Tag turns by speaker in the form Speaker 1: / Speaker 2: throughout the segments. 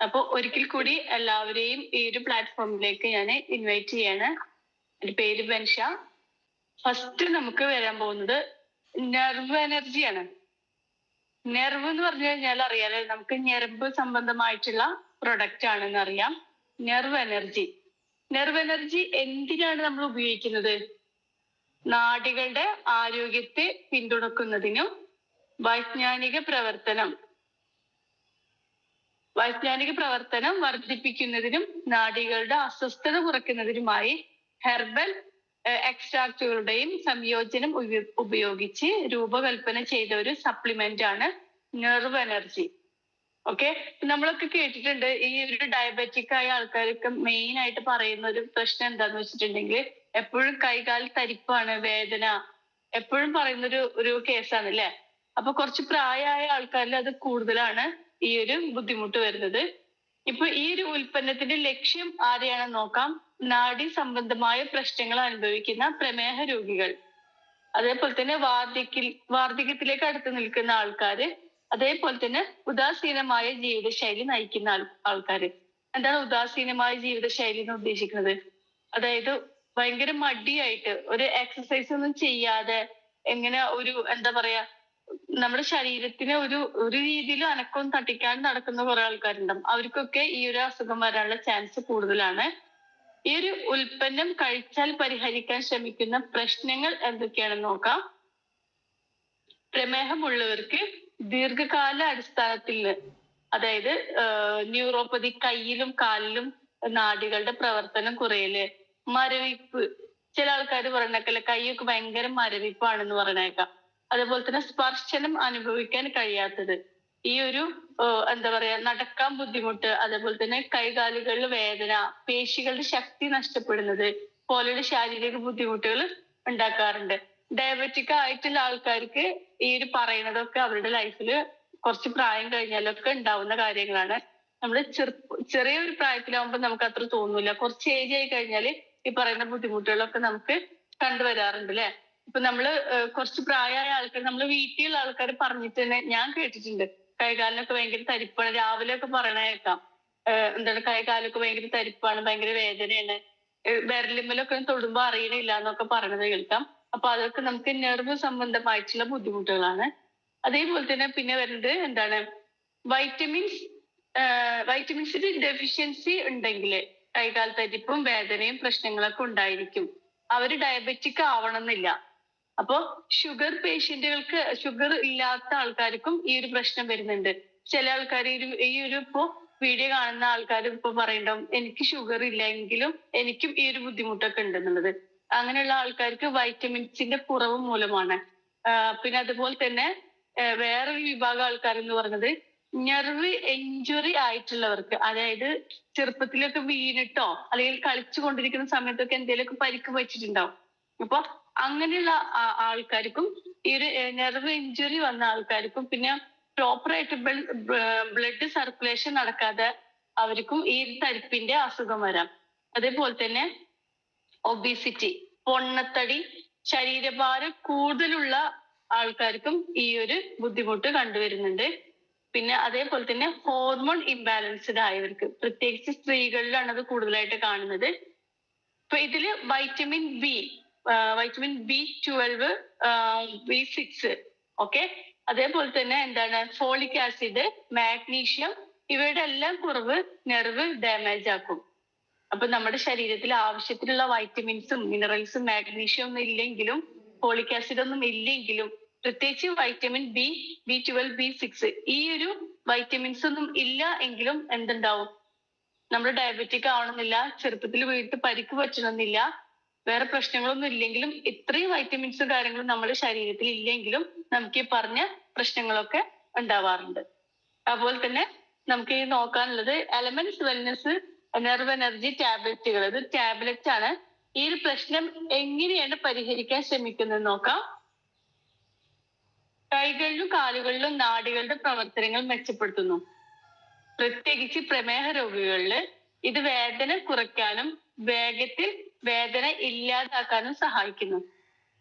Speaker 1: അപ്പൊ ഒരിക്കൽ കൂടി എല്ലാവരെയും ഈ ഒരു പ്ലാറ്റ്ഫോമിലേക്ക് ഞാൻ ഇൻവൈറ്റ് ചെയ്യാണ്. എന്റെ പേര് ബൻഷ. ഫസ്റ്റ് നമുക്ക് വരാൻ പോകുന്നത് നെർവ് എനർജിയാണ് നെർവ് എന്ന് പറഞ്ഞു കഴിഞ്ഞാൽ അറിയാലോ നമുക്ക് ഞെരമ്പ് സംബന്ധമായിട്ടുള്ള പ്രൊഡക്റ്റ് ആണെന്ന് അറിയാം. നെർവ് എനർജി നെർവ് എനർജി എന്തിനാണ് നമ്മൾ ഉപയോഗിക്കുന്നത്? നാടികളുടെ ആരോഗ്യത്തെ പിന്തുണക്കുന്നതിനും വൈജ്ഞാനിക പ്രവർത്തനം വൈജ്ഞാനിക പ്രവർത്തനം വർദ്ധിപ്പിക്കുന്നതിനും നാഡികളുടെ അസ്വസ്ഥത കുറയ്ക്കുന്നതിനുമായി ഹെർബൽ എക്സ്ട്രാക്റ്റുകളുടെയും സംയോജനം ഉപയോഗിച്ച് രൂപകൽപ്പന ചെയ്ത ഒരു സപ്ലിമെന്റ് ആണ് നെർവ് എനർജി. ഓക്കെ? നമ്മളൊക്കെ കേട്ടിട്ടുണ്ട് ഈ ഒരു ഡയബറ്റിക് ആയ ആൾക്കാർക്ക് മെയിൻ ആയിട്ട് പറയുന്ന ഒരു പ്രശ്നം എന്താന്ന് വെച്ചിട്ടുണ്ടെങ്കിൽ എപ്പോഴും കൈകാൽ തരിപ്പാണ് വേദന. എപ്പോഴും പറയുന്ന ഒരു ഒരു കേസാണ് അല്ലെ അപ്പൊ കുറച്ച് പ്രായമായ ആൾക്കാരിൽ അത് കൂടുതലാണ്. ഈ ഒരു ബുദ്ധിമുട്ട് വരുന്നത്. ഇപ്പൊ ഈ ഒരു ഉൽപ്പന്നത്തിന്റെ ലക്ഷ്യം ആരെയാണെന്ന് നോക്കാം. നാഡി സംബന്ധമായ പ്രശ്നങ്ങൾ അനുഭവിക്കുന്ന പ്രമേഹ രോഗികൾ. അതേപോലെ തന്നെ വാർദ്ധക്യ വാർദ്ധക്യത്തിലേക്ക് അടുത്ത് നിൽക്കുന്ന ആൾക്കാര് അതേപോലെ തന്നെ ഉദാസീനമായ ജീവിതശൈലി നയിക്കുന്ന ആൾ ആൾക്കാര്. എന്താണ് ഉദാസീനമായ ജീവിതശൈലി എന്ന് ഉദ്ദേശിക്കുന്നത്? അതായത് ഭയങ്കര മടിയായിട്ട് ഒരു എക്സസൈസ് ഒന്നും ചെയ്യാതെ എങ്ങനെ ഒരു എന്താ പറയാ നമ്മുടെ ശരീരത്തിന് ഒരു ഒരു രീതിയിലും അനക്കവും തട്ടിക്കാണ്ട് നടക്കുന്ന കുറെ ആൾക്കാരുണ്ടാവും. അവർക്കൊക്കെ ഈ ഒരു അസുഖം വരാനുള്ള ചാൻസ് കൂടുതലാണ്. ഈ ഒരു ഉൽപ്പന്നം കഴിച്ചാൽ പരിഹരിക്കാൻ ശ്രമിക്കുന്ന പ്രശ്നങ്ങൾ എന്തൊക്കെയാണെന്ന് നോക്കാം. പ്രമേഹമുള്ളവർക്ക് ദീർഘകാല അടിസ്ഥാനത്തിൽ അതായത് ന്യൂറോപ്പതി കയ്യിലും കാലിലും നാടികളുടെ പ്രവർത്തനം കുറയൽ മരവിപ്പ്. ചില ആൾക്കാർ പറഞ്ഞേക്കല്ലേ കൈയൊക്കെ ഭയങ്കര മരവിപ്പാണെന്ന് പറയണേക്കാം അതുപോലെ തന്നെ സ്പർശനം അനുഭവിക്കാൻ കഴിയാത്തത്. ഈ ഒരു എന്താ പറയാ നടക്കാൻ ബുദ്ധിമുട്ട് അതേപോലെ തന്നെ കൈകാലുകളിൽ വേദന പേശികളുടെ ശക്തി നഷ്ടപ്പെടുന്നത് പോലെയുള്ള ശാരീരിക ബുദ്ധിമുട്ടുകൾ ഉണ്ടാക്കാറുണ്ട്. ഡയബറ്റിക് ആയിട്ടുള്ള ആൾക്കാർക്ക് ഈ ഒരു പറയുന്നതൊക്കെ അവരുടെ ലൈഫിൽ കുറച്ച് പ്രായം കഴിഞ്ഞാലൊക്കെ ഉണ്ടാവുന്ന കാര്യങ്ങളാണ്. നമ്മൾ ചെറിയ ഒരു പ്രായത്തിലാവുമ്പോൾ നമുക്ക് അത്ര തോന്നില്ല കുറച്ച് ഏജ് ആയി കഴിഞ്ഞാൽ ഈ പറയുന്ന ബുദ്ധിമുട്ടുകളൊക്കെ നമുക്ക് കണ്ടുവരാറുണ്ട് അല്ലെ? ഇപ്പൊ നമ്മൾ കുറച്ച് പ്രായമായ ആൾക്കാർ നമ്മൾ വീട്ടിലുള്ള ആൾക്കാർ പറഞ്ഞിട്ട് തന്നെ ഞാൻ കേട്ടിട്ടുണ്ട്. കൈകാലിനൊക്കെ ഭയങ്കര തരിപ്പാണ്. രാവിലെ ഒക്കെ പറയണ കേൾക്കാം എന്താണ് കൈകാലൊക്കെ ഭയങ്കര തരിപ്പാണ് ഭയങ്കര വേദനയാണ്. വിരലിമ്മലൊക്കെ തൊടുമ്പോ അറിയണില്ല എന്നൊക്കെ പറയണത് കേൾക്കാം. അപ്പൊ അതൊക്കെ നമുക്ക് നെർവ് സംബന്ധമായിട്ടുള്ള ബുദ്ധിമുട്ടുകളാണ്. അതേപോലെ തന്നെ പിന്നെ വരുന്നത് എന്താണ്? വൈറ്റമിൻസ് വൈറ്റമിൻസിന്റെ ഡെഫിഷ്യൻസി ഉണ്ടെങ്കിൽ കൈകാൽ തരിപ്പും വേദനയും പ്രശ്നങ്ങളൊക്കെ ഉണ്ടായിരിക്കും. അവർ ഡയബറ്റിക് ആവണമെന്നില്ല. അപ്പോ ഷുഗർ പേഷ്യന്റുകൾക്ക് ഷുഗർ ഇല്ലാത്ത ആൾക്കാർക്കും ഈ ഒരു പ്രശ്നം വരുന്നുണ്ട്. ചില ആൾക്കാർ ഈ ഒരു ഇപ്പോ വീഡിയോ കാണുന്ന ആൾക്കാർ ഇപ്പൊ പറയണ്ടാവും എനിക്ക് ഷുഗർ ഇല്ലെങ്കിലും എനിക്കും ഈ ഒരു ബുദ്ധിമുട്ടൊക്കെ ഉണ്ടെന്നുള്ളത്. അങ്ങനെയുള്ള ആൾക്കാർക്ക് വൈറ്റമിൻസിന്റെ കുറവ് മൂലമാണ്. പിന്നെ അതുപോലെ തന്നെ വേറൊരു വിഭാഗം ആൾക്കാർ എന്ന് പറയുന്നത് നെർവ് എഞ്ചുറി ആയിട്ടുള്ളവർക്ക് അതായത് ചെറുപ്പത്തിലൊക്കെ വീണിട്ടോ അല്ലെങ്കിൽ കളിച്ചു കൊണ്ടിരിക്കുന്ന സമയത്തൊക്കെ എന്തെങ്കിലുമൊക്കെ പരിക്ക് പറ്റിയിട്ടുണ്ടാവും. അപ്പൊ അങ്ങനെയുള്ള ആൾക്കാർക്കും ഈ ഒരു നെർവ് ഇഞ്ചുറി വന്ന ആൾക്കാർക്കും പിന്നെ പ്രോപ്പർ ആയിട്ട് ബ്ലഡ് സർക്കുലേഷൻ നടക്കാതെ അവർക്കും ഈ തരിപ്പിന്റെ അസുഖം വരാം. അതേപോലെ തന്നെ ഒബിസിറ്റി പൊണ്ണത്തടി ശരീരഭാരം കൂടുതലുള്ള ആൾക്കാർക്കും ഈ ഒരു ബുദ്ധിമുട്ട് കണ്ടുവരുന്നുണ്ട്. പിന്നെ അതേപോലെ തന്നെ ഹോർമോൺ ഇംബാലൻസ്ഡ് ആയവർക്ക് പ്രത്യേകിച്ച് സ്ത്രീകളിലാണ് അത് കൂടുതലായിട്ട് കാണുന്നത്. ഇപ്പൊ ഇതിൽ vitamin B vitamin B twelve B six okay അതേപോലെ തന്നെ എന്താണ്? ഫോളിക് ആസിഡ് മാഗ്നീഷ്യം ഇവയുടെ എല്ലാം കുറവ് നെർവ് ഡാമേജ് ആക്കും. അപ്പൊ നമ്മുടെ ശരീരത്തിൽ ആവശ്യത്തിനുള്ള വൈറ്റമിൻസും മിനറൽസും മാഗ്നീഷ്യം ഒന്നും ഇല്ലെങ്കിലും ഫോളിക് ആസിഡ് ഒന്നും ഇല്ലെങ്കിലും പ്രത്യേകിച്ച് vitamin B B twelve B six ഈ ഒരു വൈറ്റമിൻസ് ഒന്നും ഇല്ല എങ്കിലും എന്തുണ്ടാവും? നമ്മൾ ഡയബറ്റിക് ആവണമെന്നില്ല ചെറുപ്പത്തിൽ വീട്ടിൽ പരിക്ക് പറ്റണമെന്നില്ല വേറെ പ്രശ്നങ്ങളൊന്നും ഇല്ലെങ്കിലും ഇത്രയും വൈറ്റമിൻസും കാര്യങ്ങളും നമ്മുടെ ശരീരത്തിൽ ഇല്ലെങ്കിലും നമുക്ക് ഈ പറഞ്ഞ പ്രശ്നങ്ങളൊക്കെ ഉണ്ടാവാറുണ്ട്. അതുപോലെ തന്നെ നമുക്ക് ഈ നോക്കാനുള്ളത് എലമെന്റ്സ് വെൽനെസ് നെർവ് എനർജി ടാബ്ലറ്റുകൾ ഇത് ടാബ്ലറ്റ് ആണ്. ഈ ഒരു പ്രശ്നം എങ്ങനെയാണ് പരിഹരിക്കാൻ ശ്രമിക്കുന്നത് നോക്കാം. കൈകളിലും കാലുകളിലും നാഡികളുടെ പ്രവർത്തനങ്ങൾ മെച്ചപ്പെടുത്തുന്നു. പ്രത്യേകിച്ച് പ്രമേഹ രോഗികളിൽ ഇത് വേദന കുറയ്ക്കാനും വേഗത്തിൽ വേദന ഇല്ലാതാക്കാനും സഹായിക്കുന്നു.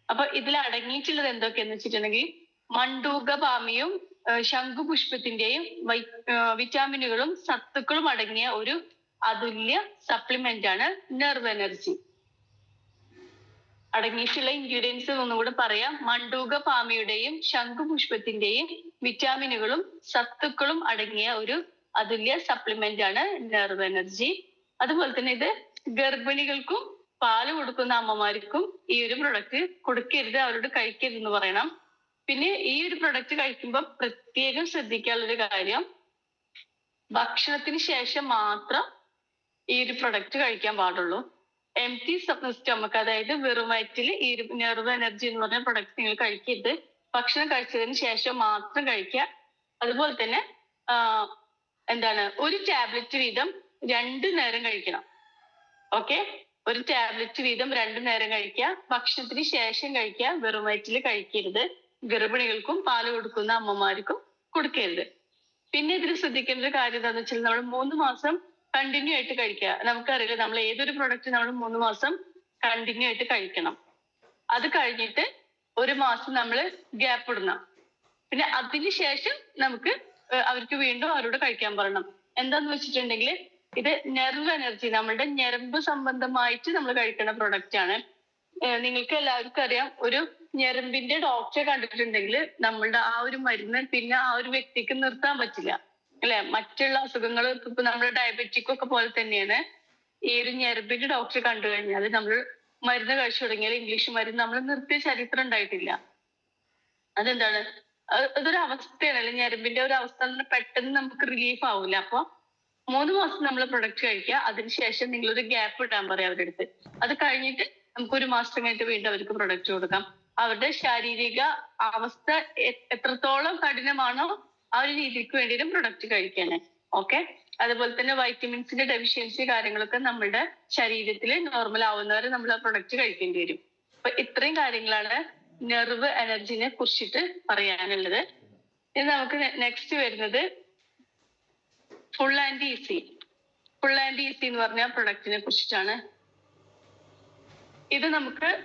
Speaker 1: അപ്പൊ ഇതിൽ അടങ്ങിയിട്ടുള്ളത് എന്തൊക്കെയെന്ന് വെച്ചിട്ടുണ്ടെങ്കിൽ മണ്ടൂക പാമിയും ശംഖുപുഷ്പത്തിന്റെയും വിറ്റാമിനുകളും സത്തുക്കളും അടങ്ങിയ ഒരു അതുല്യ സപ്ലിമെന്റ് ആണ് നെർവ് എനർജി അടങ്ങിയിട്ടുള്ള ഇൻഗ്രീഡിയൻസ് ഒന്നുകൂടെ പറയാം. മണ്ടൂക പാമിയുടെയും ശംഖുപുഷ്പത്തിന്റെയും വിറ്റാമിനുകളും സത്തുക്കളും അടങ്ങിയ ഒരു അതുല്യ സപ്ലിമെന്റ് ആണ് നെർവ് എനർജി അതുപോലെ തന്നെ ഇത് ഗർഭിണികൾക്കും പാൽ കൊടുക്കുന്ന അമ്മമാർക്കും ഈ ഒരു പ്രൊഡക്റ്റ് കൊടുക്കരുത് അവരോട് കഴിക്കരുത് എന്ന് പറയണം. പിന്നെ ഈ ഒരു പ്രൊഡക്റ്റ് കഴിക്കുമ്പോൾ പ്രത്യേകം ശ്രദ്ധിക്കാനുള്ള ഒരു കാര്യം ഭക്ഷണത്തിന് ശേഷം മാത്രം ഈ ഒരു പ്രൊഡക്റ്റ് കഴിക്കാൻ പാടുള്ളൂ. എം ടി സ്റ്റമക്ക് അതായത് വെറും ഈ നെർവ് എനർജി എന്ന് പറഞ്ഞ പ്രൊഡക്റ്റ് നിങ്ങൾ കഴിക്കരുത്. ഭക്ഷണം കഴിച്ചതിന് ശേഷം മാത്രം കഴിക്കുക. അതുപോലെ തന്നെ എന്താണ് ഒരു ടാബ്ലറ്റ് വീതം രണ്ടു നേരം കഴിക്കണം. ഓക്കെ ഒരു ടാബ്ലറ്റ് വീതം രണ്ടു നേരം കഴിക്കുക. ഭക്ഷണത്തിന് ശേഷം കഴിക്കുക. വെറും വയറ്റിൽ കഴിക്കരുത്. ഗർഭിണികൾക്കും പാൽ കൊടുക്കുന്ന അമ്മമാർക്കും കൊടുക്കരുത്. പിന്നെ ഇതിൽ ശ്രദ്ധിക്കേണ്ട ഒരു കാര്യം എന്താണെന്ന് വെച്ചാൽ നമ്മൾ മൂന്ന് മാസം കണ്ടിന്യൂ ആയിട്ട് കഴിക്കുക. നമുക്കറിയില്ല നമ്മൾ ഏതൊരു പ്രൊഡക്റ്റ് നമ്മൾ മൂന്ന് മാസം കണ്ടിന്യൂ ആയിട്ട് കഴിക്കണം. അത് കഴിഞ്ഞിട്ട് ഒരു മാസം നമ്മൾ ഗ്യാപ്പ് ഇടണം. പിന്നെ അതിന് ശേഷം നമുക്ക് അവർക്ക് വീണ്ടും അവരോട് കഴിക്കാൻ പറയണം. എന്താന്ന് വെച്ചിട്ടുണ്ടെങ്കിൽ ഇത് നെർവ് എനർജി നമ്മളുടെ ഞരമ്പ് സംബന്ധമായിട്ട് നമ്മൾ കഴിക്കുന്ന പ്രൊഡക്റ്റ് ആണ്. നിങ്ങൾക്ക് എല്ലാവർക്കും അറിയാം ഒരു ഞരമ്പിന്റെ ഡോക്ടറെ കണ്ടിട്ടുണ്ടെങ്കിൽ നമ്മളുടെ ആ ഒരു മരുന്ന് പിന്നെ ആ ഒരു വ്യക്തിക്ക് നിർത്താൻ പറ്റില്ല. അല്ലെ? മറ്റുള്ള അസുഖങ്ങൾ ഇപ്പൊ നമ്മുടെ ഡയബറ്റിക് ഒക്കെ പോലെ തന്നെയാണ്. ഈ ഒരു ഞരമ്പിന്റെ ഡോക്ടറെ കണ്ടു കഴിഞ്ഞാൽ നമ്മൾ മരുന്ന് കഴിച്ചു തുടങ്ങിയാൽ ഇംഗ്ലീഷ് മരുന്ന് നമ്മൾ നിർത്തിയ ചരിത്രം ഉണ്ടായിട്ടില്ല. അതെന്താണ്? അതൊരു അവസ്ഥയാണ് അല്ലെ? ഞരമ്പിന്റെ ഒരു അവസ്ഥ പെട്ടെന്ന് നമുക്ക് റിലീഫ് ആവില്ല അപ്പൊ മൂന്ന് മാസം നമ്മൾ പ്രൊഡക്റ്റ് കഴിക്കുക. അതിനുശേഷം നിങ്ങൾ ഒരു ഗ്യാപ്പ് ഇടാൻ പറയാം അവരുടെ അടുത്ത് അത് കഴിഞ്ഞിട്ട് നമുക്ക് ഒരു മാസം കഴിഞ്ഞിട്ട് വീണ്ടും അവർക്ക് പ്രൊഡക്റ്റ് കൊടുക്കാം. അവരുടെ ശാരീരിക അവസ്ഥ എത്രത്തോളം കഠിനമാണോ ആ ഒരു രീതിക്ക് വേണ്ടിയിട്ട് പ്രൊഡക്റ്റ് കഴിക്കാന്. ഓക്കെ അതുപോലെ തന്നെ വൈറ്റമിൻസിന്റെ ഡെഫിഷ്യൻസി കാര്യങ്ങളൊക്കെ നമ്മുടെ ശരീരത്തിൽ നോർമൽ ആവുന്നവരെ നമ്മൾ ആ പ്രൊഡക്റ്റ് കഴിക്കേണ്ടി വരും. അപ്പൊ ഇത്രയും കാര്യങ്ങളാണ് നെർവ് എനർജിനെ കുറിച്ചിട്ട് പറയാനുള്ളത്. ഇനി നമുക്ക് നെക്സ്റ്റ് വരുന്നത് Full and Easy Full and Easy എന്ന് പറഞ്ഞ പ്രൊഡക്റ്റിനെ കുറിച്ചിട്ടാണ്. ഇത് നമുക്ക്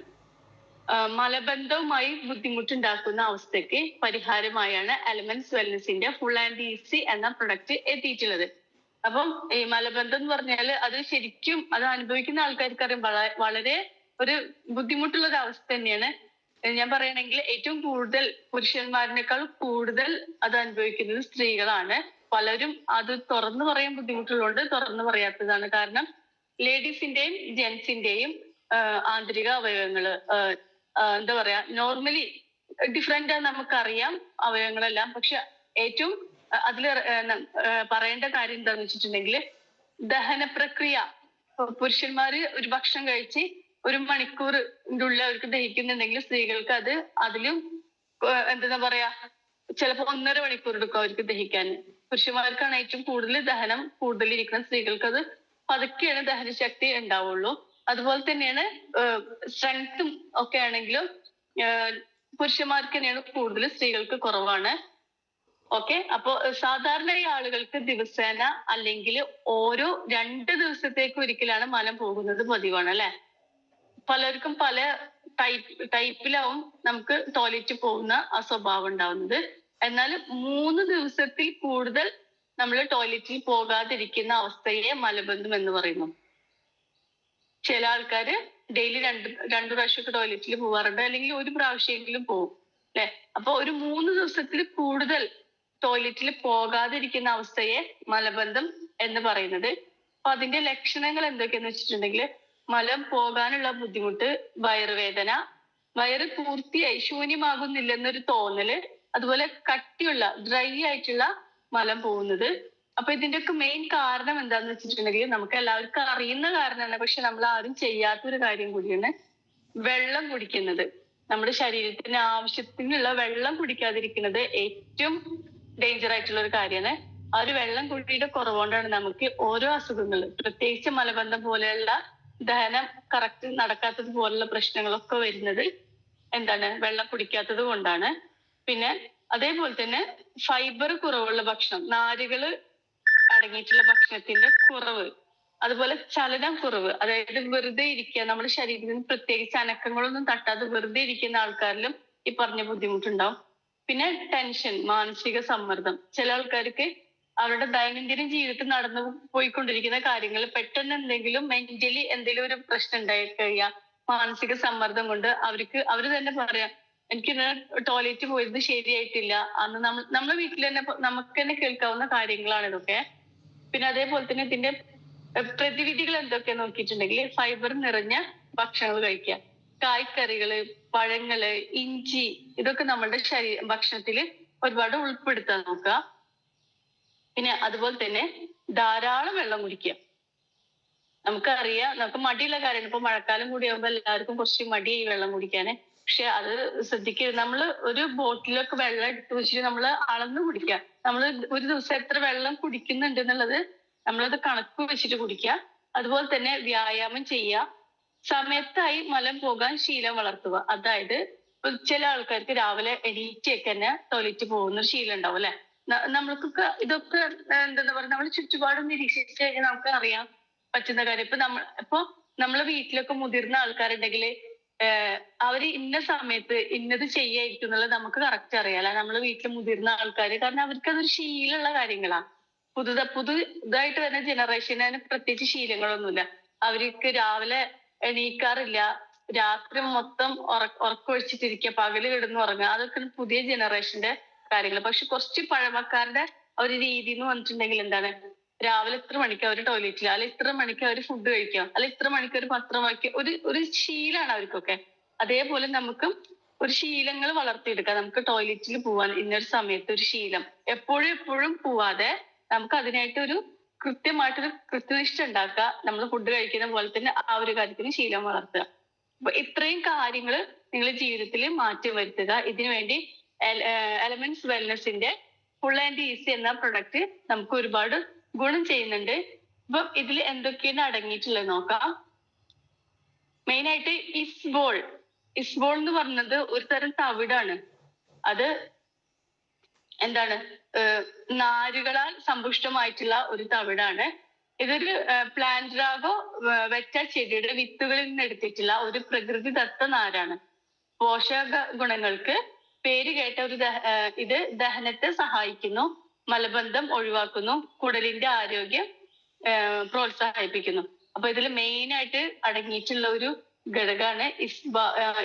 Speaker 1: മലബന്ധവുമായി ബുദ്ധിമുട്ടുണ്ടാക്കുന്ന അവസ്ഥയ്ക്ക് പരിഹാരമായാണ് എലമെന്റ്സ് വെൽനസിന്റെ ഫുൾ ആൻഡ് ഈസി എന്ന പ്രൊഡക്റ്റ് എത്തിയിട്ടുള്ളത്. അപ്പം ഈ മലബന്ധം എന്ന് പറഞ്ഞാൽ അത് ശരിക്കും അത് അനുഭവിക്കുന്ന ആൾക്കാർക്ക് അറിയാം വള- വളരെ ഒരു ബുദ്ധിമുട്ടുള്ള ഒരു അവസ്ഥ തന്നെയാണ്. ഞാൻ പറയണെങ്കിൽ ഏറ്റവും കൂടുതൽ പുരുഷന്മാരിനേക്കാൾ കൂടുതൽ അത് അനുഭവിക്കുന്നത് സ്ത്രീകളാണ്. പലരും അത് തുറന്നു പറയാൻ ബുദ്ധിമുട്ടുള്ളതുകൊണ്ട് തുറന്നു പറയാത്തതാണ്. കാരണം ലേഡീസിന്റെയും ജെന്റ്സിന്റെയും ആന്തരിക ആഹ് എന്താ പറയാ നോർമലി ഡിഫറെന്റ് നമുക്കറിയാം അവയവങ്ങളെല്ലാം. പക്ഷെ ഏറ്റവും അതിൽ പറയേണ്ട കാര്യം എന്താന്ന് വെച്ചിട്ടുണ്ടെങ്കിൽ ദഹന പ്രക്രിയ. പുരുഷന്മാര് ഒരു ഭക്ഷണം കഴിച്ച് ഒരു മണിക്കൂറിന്റെ ഉള്ളിൽ അവർക്ക് ദഹിക്കുന്നുണ്ടെങ്കിൽ സ്ത്രീകൾക്ക് അത് അതിലും എന്താ പറയാ ചിലപ്പോ ഒന്നര മണിക്കൂർ എടുക്കും അവർക്ക് ദഹിക്കാൻ. പുരുഷന്മാർക്കാണ് ഏറ്റവും കൂടുതൽ ദഹനം കൂടുതൽ ഇരിക്കുന്നത് സ്ത്രീകൾക്ക് അത് പതുക്കെയാണ് ദഹനശക്തി ഉണ്ടാവുള്ളൂ. അതുപോലെ തന്നെയാണ് സ്ട്രെങ്ത്തും ഒക്കെ ആണെങ്കിലും പുരുഷന്മാർക്ക് തന്നെയാണ് കൂടുതൽ സ്ത്രീകൾക്ക് കുറവാണ്. ഓക്കെ? അപ്പോ സാധാരണ ഈ ആളുകൾക്ക് ദിവസേന അല്ലെങ്കിൽ ഓരോ രണ്ട് ദിവസത്തേക്ക് ഒരിക്കലാണ് മലം പോകുന്നത് പതിവാണ് അല്ലെ? പലർക്കും പല ടൈപ്പ് ടൈപ്പിലാവും നമുക്ക് ടോയ്ലറ്റ് പോകുന്ന ആ സ്വഭാവം ഉണ്ടാവുന്നത്. എന്നാൽ മൂന്ന് ദിവസത്തിൽ കൂടുതൽ നമ്മൾ ടോയ്ലറ്റിൽ പോകാതിരിക്കുന്ന അവസ്ഥയെ മലബന്ധം എന്ന് പറയുന്നു. ചില ആൾക്കാര് ഡെയിലി രണ്ട് രണ്ടു പ്രാവശ്യമൊക്കെ ടോയ്ലറ്റിൽ പോവാറുണ്ട്. അല്ലെങ്കിൽ ഒരു പ്രാവശ്യമെങ്കിലും പോകും അല്ലെ അപ്പൊ ഒരു മൂന്ന് ദിവസത്തിൽ കൂടുതൽ ടോയ്ലറ്റിൽ പോകാതിരിക്കുന്ന അവസ്ഥയെ മലബന്ധം എന്ന് പറയുന്നത്. അപ്പൊ അതിന്റെ ലക്ഷണങ്ങൾ എന്തൊക്കെയെന്ന് വെച്ചിട്ടുണ്ടെങ്കിൽ മലം പോകാനുള്ള ബുദ്ധിമുട്ട് വയറുവേദന. വയറ് പൂർത്തിയായി ശൂന്യമാകുന്നില്ലെന്നൊരു തോന്നൽ അതുപോലെ കട്ടിയുള്ള ഡ്രൈ ആയിട്ടുള്ള മലം പോകുന്നത്. അപ്പൊ ഇതിന്റെയൊക്കെ മെയിൻ കാരണം എന്താന്ന് വെച്ചിട്ടുണ്ടെങ്കിൽ നമുക്ക് എല്ലാവർക്കും അറിയുന്ന കാരണമാണ്. പക്ഷെ നമ്മൾ ആരും ചെയ്യാത്തൊരു കാര്യം കൂടിയാണ് വെള്ളം കുടിക്കുന്നത്. നമ്മുടെ ശരീരത്തിന് ആവശ്യത്തിനുള്ള വെള്ളം കുടിക്കാതിരിക്കുന്നത് ഏറ്റവും ഡേഞ്ചർ ആയിട്ടുള്ള ഒരു കാര്യമാണ്. ആ ഒരു വെള്ളം കുടിയുടെ കുറവുകൊണ്ടാണ് നമുക്ക് ഓരോ അസുഖങ്ങൾ പ്രത്യേകിച്ച് മലബന്ധം പോലെയുള്ള ദഹനം കറക്റ്റ് നടക്കാത്തത് പോലുള്ള പ്രശ്നങ്ങളൊക്കെ വരുന്നത്. എന്താണ്? വെള്ളം കുടിക്കാത്തത് കൊണ്ടാണ്. പിന്നെ അതേപോലെ തന്നെ ഫൈബർ കുറവുള്ള ഭക്ഷണം നാരുകൾ അടങ്ങിയിട്ടുള്ള ഭക്ഷണത്തിന്റെ കുറവ് അതുപോലെ ചലനം കുറവ് അതായത് വെറുതെ ഇരിക്കുക നമ്മുടെ ശരീരത്തിന് പ്രത്യേകിച്ച് അനക്കങ്ങളൊന്നും തട്ടാതെ വെറുതെ ഇരിക്കുന്ന ആൾക്കാരിലും ഈ പറഞ്ഞ ബുദ്ധിമുട്ടുണ്ടാവും. പിന്നെ ടെൻഷൻ മാനസിക സമ്മർദ്ദം. ചില ആൾക്കാർക്ക് അവരുടെ ദൈനംദിന ജീവിതത്തിൽ നടന്നു പോയിക്കൊണ്ടിരിക്കുന്ന കാര്യങ്ങൾ പെട്ടെന്ന് എന്തെങ്കിലും മെന്റലി എന്തെങ്കിലും ഒരു പ്രശ്നം ഉണ്ടായി കഴിയാ മാനസിക സമ്മർദ്ദം കൊണ്ട് അവർക്ക് അവർ തന്നെ പറയാം എനിക്ക് ടോയ്ലറ്റ് പോയത് ശരിയായിട്ടില്ല. അന്ന് നമ്മൾ നമ്മുടെ വീട്ടിൽ തന്നെ നമുക്ക് തന്നെ കേൾക്കാവുന്ന കാര്യങ്ങളാണ് ഇതൊക്കെ. പിന്നെ അതേപോലെ തന്നെ ഇതിന്റെ പ്രതിവിധികൾ എന്തൊക്കെ നോക്കിയിട്ടുണ്ടെങ്കിൽ ഫൈബർ നിറഞ്ഞ ഭക്ഷണങ്ങൾ കഴിക്കുക. കായ്ക്കറികൾ പഴങ്ങൾ ഇഞ്ചി ഇതൊക്കെ നമ്മളുടെ ശരീര ഭക്ഷണത്തിൽ ഒരുപാട് ഉൾപ്പെടുത്താൻ നോക്കുക. പിന്നെ അതുപോലെ തന്നെ ധാരാളം വെള്ളം കുടിക്കുക. നമുക്കറിയാം നമുക്ക് മടിയുള്ള കാര്യമാണ്. ഇപ്പൊ മഴക്കാലം കൂടിയാകുമ്പോ എല്ലാവർക്കും കുറച്ച് മടിയായി വെള്ളം കുടിക്കാന്. പക്ഷെ അത് ശ്രദ്ധിക്കരുത്. നമ്മൾ ഒരു ബോട്ടിലൊക്കെ വെള്ളം എടുത്തു വെച്ചിട്ട് നമ്മൾ അളന്ന് കുടിക്കുക. നമ്മൾ ഒരു ദിവസം എത്ര വെള്ളം കുടിക്കുന്നുണ്ട് എന്നുള്ളത് നമ്മളത് കണക്ക് വെച്ചിട്ട് കുടിക്കുക. അതുപോലെ തന്നെ വ്യായാമം ചെയ്യുക. സമയത്തായി മലം പോകാൻ ശീലം വളർത്തുക. അതായത് ചില ആൾക്കാർക്ക് രാവിലെ എണീറ്റൊക്കെ തന്നെ ടോയ്ലറ്റ് പോകുന്ന ശീലം ഉണ്ടാവും അല്ലെ? നമ്മൾക്കൊക്കെ ഇതൊക്കെ എന്താ പറയുക നമ്മൾ ചുറ്റുപാടും നിരീക്ഷിച്ചു കഴിഞ്ഞാൽ നമുക്ക് അറിയാം പറ്റുന്ന കാര്യം. ഇപ്പൊ നമ്മൾ ഇപ്പൊ നമ്മളെ വീട്ടിലൊക്കെ മുതിർന്ന ആൾക്കാരുണ്ടെങ്കിൽ ഏഹ് അവർ ഇന്ന സമയത്ത് ഇന്നത് ചെയ്യായിരിക്കും എന്നുള്ളത് നമുക്ക് കറക്റ്റ് അറിയാലോ നമ്മളെ വീട്ടിൽ മുതിർന്ന ആൾക്കാർ കാരണം അവർക്ക് അതൊരു ശീലമുള്ള കാര്യങ്ങളാ. പുതുത പുതു ഇതായിട്ട് വരുന്ന ജനറേഷന് പ്രത്യേകിച്ച് ശീലങ്ങളൊന്നുമില്ല. അവർക്ക് രാവിലെ എണീക്കാറില്ല. രാത്രി മൊത്തം ഉറ- ഉറക്കമൊഴിച്ചിട്ടിരിക്കുക പകൽ കിടന്ന് ഉറങ്ങുക. അതൊക്കെ പുതിയ ജനറേഷന്റെ കാര്യങ്ങൾ പക്ഷെ കുറച്ച് പഴമക്കാരുടെ ഒരു രീതി എന്ന് പറഞ്ഞിട്ടുണ്ടെങ്കിൽ എന്താണ്? രാവിലെ ഇത്ര മണിക്ക് അവർ ടോയ്ലറ്റിൽ അല്ലെ ഇത്ര മണിക്ക് അവർ ഫുഡ് കഴിക്കാം? അല്ലെ ഇത്ര മണിക്ക് ഒരു പത്രം വായിക്കുക ഒരു ഒരു ശീലാണ് അവർക്കൊക്കെ. അതേപോലെ നമുക്കും ഒരു ശീലങ്ങൾ വളർത്തിയെടുക്കാം. നമുക്ക് ടോയ്ലറ്റിൽ പോവാൻ ഇന്നൊരു സമയത്ത് ഒരു ശീലം. എപ്പോഴും എപ്പോഴും പോവാതെ നമുക്ക് അതിനായിട്ട് ഒരു കൃത്യമായിട്ടൊരു കൃത്യനിഷ്ഠ ഉണ്ടാക്കുക. നമ്മൾ ഫുഡ് കഴിക്കുന്ന പോലെ തന്നെ ആ ഒരു കാര്യത്തിന് ശീലം വളർത്തുക. അപ്പൊ ഇത്രയും കാര്യങ്ങൾ നിങ്ങളുടെ ജീവിതത്തിൽ മാറ്റം വരുത്തുക. ഇതിനുവേണ്ടി എലമെന്റ്സ് വെൽനെസിന്റെ ഫുൾ ആൻഡ് ഈസി എന്ന പ്രൊഡക്റ്റ് നമുക്ക് ഒരുപാട് ഗുണം ചെയ്യുന്നുണ്ട്. അപ്പൊ ഇതിൽ എന്തൊക്കെയാണ് അടങ്ങിയിട്ടുള്ളത് നോക്കാം. മെയിൻ ആയിട്ട് ഇസ്ബോൾ. ഇസ്ബോൾ എന്ന് പറഞ്ഞത് ഒരു തരം തവിടാണ്. അത് എന്താണ്? നാരുകളാൽ സമ്പുഷ്ടമായിട്ടുള്ള ഒരു തവിടാണ്. ഇതൊരു പ്ലാന്റ്രാഗോ വെറ്റ ചെടിയുടെ വിത്തുകളിൽ നിന്ന് എടുത്തിട്ടുള്ള ഒരു പ്രകൃതിദത്ത നാരാണ്. പോഷക ഗുണങ്ങൾക്ക് പേര് കേട്ട ഒരു ഇത് ദഹനത്തെ സഹായിക്കുന്നു. മലബന്ധം ഒഴിവാക്കുന്നു. കുടലിന്റെ ആരോഗ്യം പ്രോത്സാഹിപ്പിക്കുന്നു. അപ്പൊ ഇതിൽ മെയിൻ ആയിട്ട് അടങ്ങിയിട്ടുള്ള ഒരു ഘടകമാണ് ഇസ്ബ